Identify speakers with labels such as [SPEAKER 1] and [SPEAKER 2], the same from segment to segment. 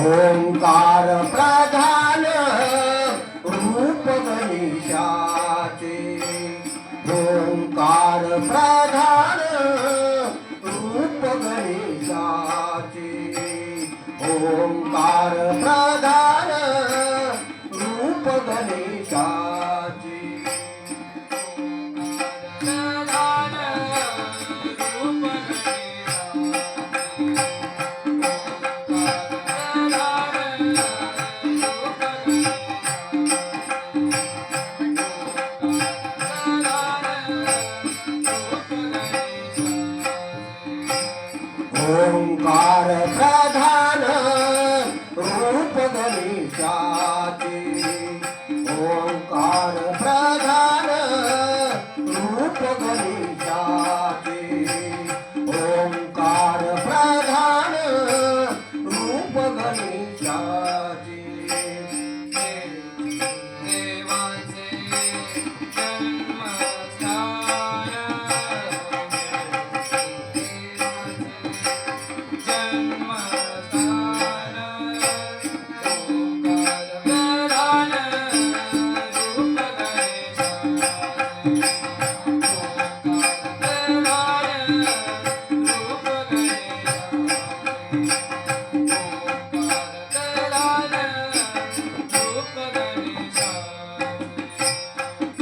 [SPEAKER 1] ओंकार प्रधान रूप मनीषाचे. ओंकार प्रधान रूप गणेशाचे ओंकार प्रधान pedalinho chato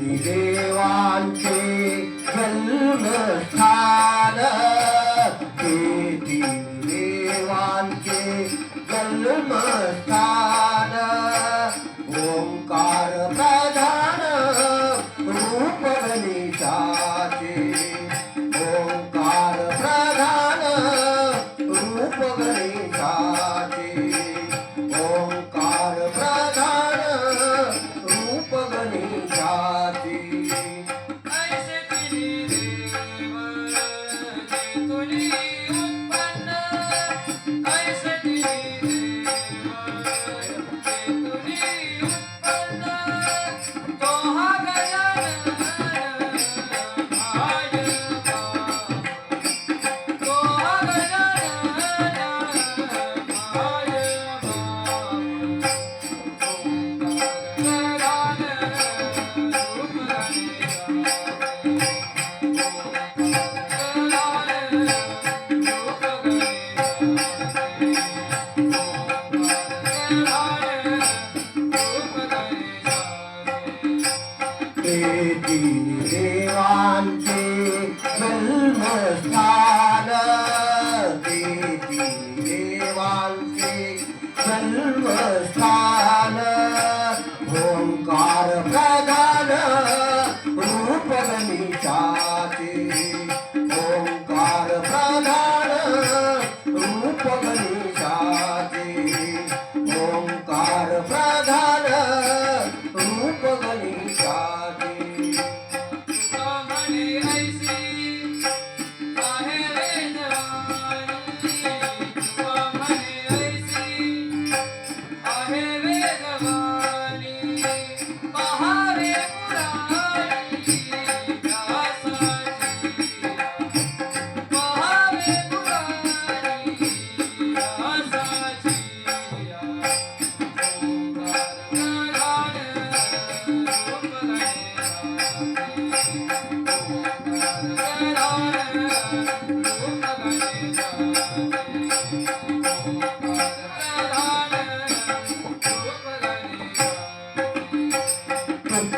[SPEAKER 1] देवांचे जन्मस्थान. तेथी देवांचे जन्मस्थान. ओंकार प्रधान रूप
[SPEAKER 2] गणिता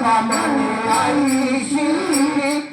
[SPEAKER 2] Mama, I see you.